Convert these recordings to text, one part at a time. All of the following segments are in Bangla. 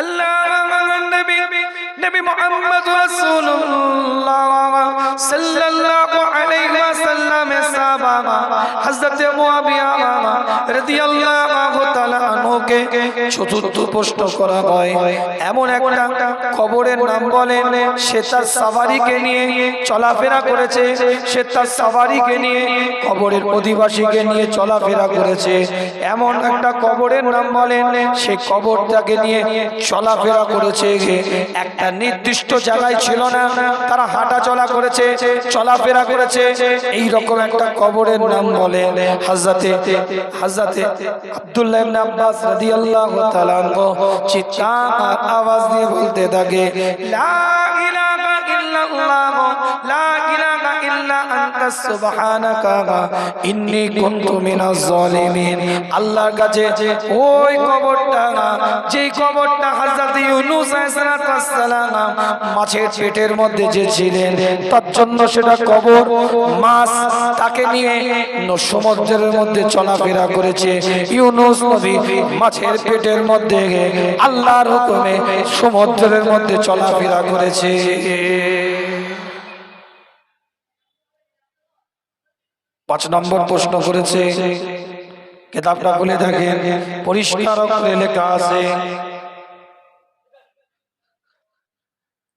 আল্লাহ নবী নবী মুহাম্মদ রাসূলুল্লাহ। সাল্লাল্লাহু আলাইহি ওয়াসাল্লামের সাহাবা হযরত মুয়াবিয়া রাদিয়াল্লাহু চতুর্থ প্রশ্ন করা হয়। এমন একটা কবরের নাম বলেন, সে তার নিয়ে চলাফেরা করেছে, সে তার নিয়ে কবরের নিয়ে চলাফেরা করেছে। এমন একটা কবরের নাম বলেন, সে কবরটাকে নিয়ে চলাফেরা করেছে। একটা নির্দিষ্ট জায়গায় ছিল না, তারা হাঁটা চলা করেছে চলাফেরা করেছে। এই রকম একটা কবরের নাম বলে হাজরাতে হাজরাতে আব্দুল্লাহ ইবনে আব্বাস রাদিয়াল্লাহু তাআলা চিৎকার আওয়াজ দিয়ে বলতে থাকে, লা ইলাহা ইল্লাল্লাহ, লা মাছের পেটের মধ্যে যে ছিলেন, তার জন্য সেটা কবর, মাছ তাকে নিয়ে সমুদ্রের মধ্যে চলাফেরা করেছে। ইউনুস নবী মাছের পেটের মধ্যে আল্লাহর হুকুমে সমুদ্রের মধ্যে চলাফেরা করেছে। পাঁচ নম্বর প্রশ্ন করেছে কেতাবটা খুলে থাকেন পরিষ্কার করে লেখা আছে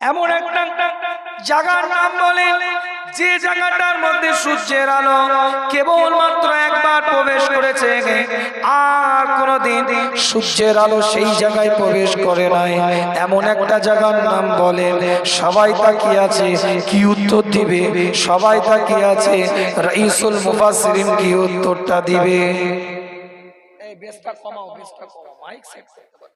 এমন একটা জায়গার নাম বলে, যে জায়গাটার মধ্যে সূর্যের আলো কেবলমাত্র একবার প্রবেশ করেছে, আর কোনোদিন সূর্যের আলো সেই জায়গায় প্রবেশ করে নাই। এমন একটা জায়গার নাম বলে, সবাই তাকিয়ে আছে, কি উত্তর দিবে? সবাই তাকিয়ে আছে, রাইসুল মুফাসসিরিন কি উত্তরটা দিবে? এই বেসটা কমাও বেসটা কমাও, মাইক সেট করতে পারো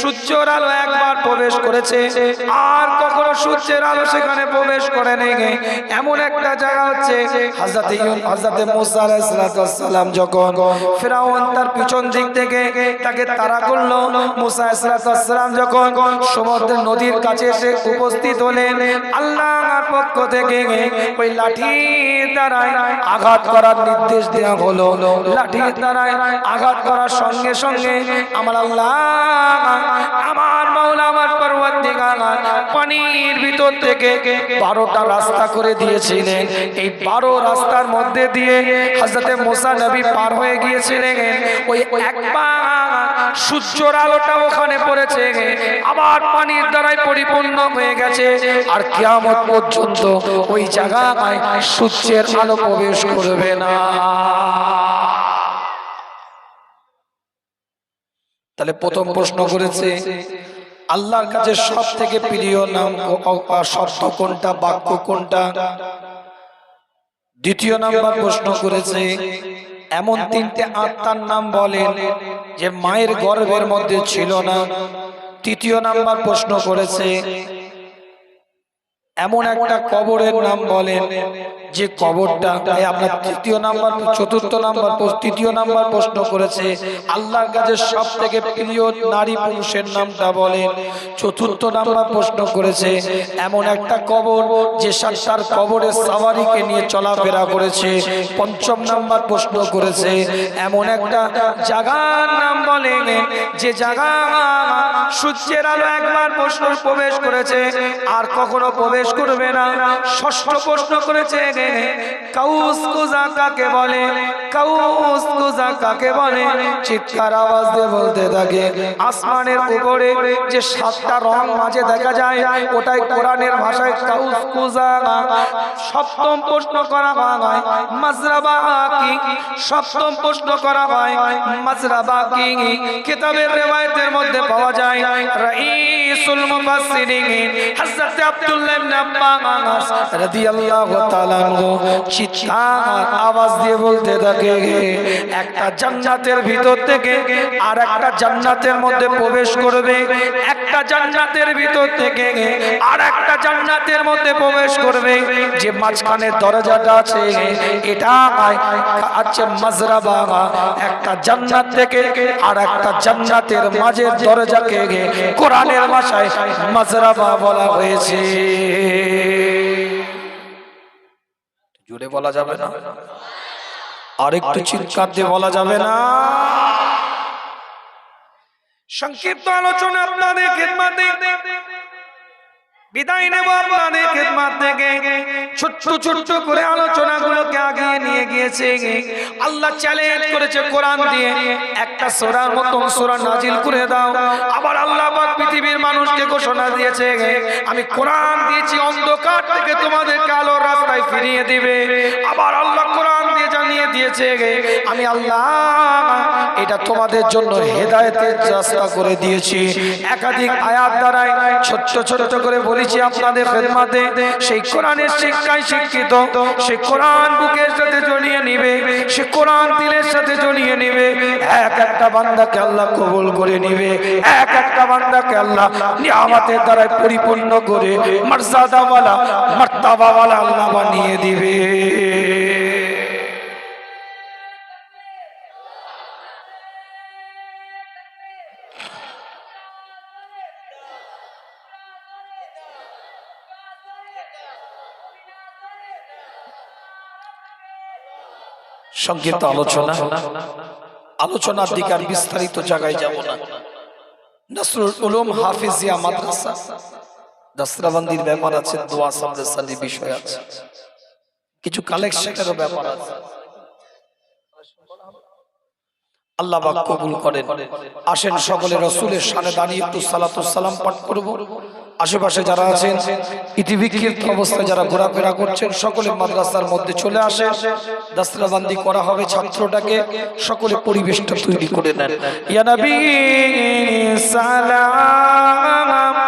সূর্যের আলো একবার প্রবেশ করেছে, আর কখনো সূর্যের আলো সেখানে প্রবেশ করে নেই। এমন একটা জায়গা হচ্ছে মুসা যখন ফেরাউন তার পিছন দিক থেকে তাকে তারা করল, মুসা আলাইহিস যখন সমুদ্র নদীর কাছে এসে উপস্থিত হলেন, আল্লাহর পক্ষ থেকে ওই লাঠি দ্বারাই আঘাত করার নির্দেশ দেওয়া হলো। লাঠির দ্বারাই আঘাত করার সঙ্গে সঙ্গে আমার আল্লাহ, আমার মাওলা, আমার পরওয়ারদিগার পানির ভিতর থেকে বারোটা রাস্তা করে দিয়েছিলেন। এই বারো রাস্তার মধ্যে দিয়ে হজরতে মোসা নবী পার হয়ে গিয়েছিলেন। ওই একবার সূর্যর আলোটা ওখানে পড়েছে। আবার পানির দ্বারাই পরিপূর্ণ হয়ে গেছে। আর কিয়ামত পর্যন্ত ওই জায়গায় সূর্যের আলো প্রবেশ করবে না। তাহলে প্রথম প্রশ্ন করেছে, আল্লাহর কাছে সব থেকে প্রিয় নাম শব্দ কোনটা, বাক্য কোনটা? দ্বিতীয় নাম্বার প্রশ্ন করেছে, এমন তিনটে আত্মার নাম বলেন যে মায়ের গর্ভের মধ্যে ছিল না। তৃতীয় নাম্বার প্রশ্ন করেছে এমন একটা কবরের নাম বলেন, যে কবরটা আপনার তৃতীয় নাম্বার, চতুর্থ নাম্বার, তৃতীয় নাম্বার প্রশ্ন করেছে। আল্লাহর কাছে সব থেকে প্রিয় নারী পুরুষের নামটা বলেন। চতুর্থ নাম্বার প্রশ্ন করেছে, এমন একটা কবর যে সা- তার কবরের সাওয়ারিকে নিয়ে চলাফেরা করেছে। পঞ্চম নাম্বার প্রশ্ন করেছে, এমন একটা জাগার নাম বলেন, যে জাগা সূর্যের আলো একবার প্রশ্ন প্রবেশ করেছে, আর কখনো প্রবেশ করবে না। ষষ্ঠ প্রশ্ন করেছে কাকে বলে? কাকে বলে? চিৎকার আওয়াজ দিয়ে বলতে থাকে, আসমানের উপরে যে সাতটা রং মাঝে দেখা যায়, ওটাই কোরআনের ভাষায় কাউস কুজা। সপ্তম প্রশ্ন করা হয় মাজরাবা কি? সপ্তম প্রশ্ন করা হয় মাজরাবা কি? কিতাবের রেওয়ায়েতের মধ্যে পাওয়া যায়, রাইসুল মুফাসসিরিন, হযরত আব্দুল্লাহ ইবনে যে মাঝখানে দরজাটা আছে, এটা আছে মাজরাবা একটা জান্নাত থেকে আর একটা জান্নাতের মাঝের দরজাকে কোরআনের ভাষায় মাজরাবা বলা হয়েছে। বলা যাবে না। আরেকটু চিৎকার দিয়ে বলা যাবে না। সংক্ষিপ্ত আলোচনা আপনাদের খেদমাতে বিদায় নেব আপনাদের খেদমাত থেকে। ছোট্ট ছোট্ট করে আলোচনাগুলোকে আগিয়ে নিয়ে গিয়েছে। আল্লাহ চ্যালেঞ্জ করেছে কোরআন দিয়ে। একটা সোরার মতন সোরা নাজিল করে দাও। আবার আল্লাহ পৃথিবীর মানুষকে ঘোষণা দিয়েছে, আমি কোরআন দিয়েছি, অন্ধকার থেকে তোমাদেরকে আলোর রাস্তায় ফিরিয়ে দিবে। আবার আল্লাহ কোরআন দিয়ে জানিয়ে দিয়েছে, আমি আল্লাহ, এটা তোমাদের জন্য হেদায়েতের রাস্তা করে দিয়েছি। একাধিক আয়াত দ্বারাই ছোট্ট ছোট্ট করে বলেছি আপনাদের খেদমাতে, সেই কোরআনের শিক্ষায় শিক্ষিত সেই কোরআন বুকের সাথে জড়িয়ে নিবে, সে কোরআন দিলের সাথে জড়িয়ে নিবে। এক একটা বান্দাকে আল্লাহ কবুল করে নিবে, এক একটা বান্দাকে আল্লাহ, নিয়ামতের দ্বারাই পরিপূর্ণ করে মর্যাদাওয়ালা, মর্তাবাওয়ালা আল্লাহ বানিয়ে দিবে। সংক্ষিপ্ত আলোচনা। আলোচনার দিকে আর বিস্তারিত জায়গায় যাব না। নসরুল উলুম হাফিজিয়া মাদ্রাসা। দসরাবন্দির ব্যাপার আছে, দোয়া সামদাসালি বিষয় আছে। কিছু কালেকশনের ব্যাপার আছে। আল্লাহ বাক কবুল করেন। আসেন সকলে রসুলের সামনে দাঁড়িয়ে একটু সালাম পাঠ করব। আশেপাশে যারা আছেন ইতিবিক্ষিপ্ত অবস্থায় যারা ঘোরাফেরা করছেন সকলে মাদ্রাসার মধ্যে চলে আসে দাস্তাবান্দি করা হবে ছাত্রটাকে সকলে পরিবেশটা তৈরি করে নেন। ইয়ানাবি সালাম।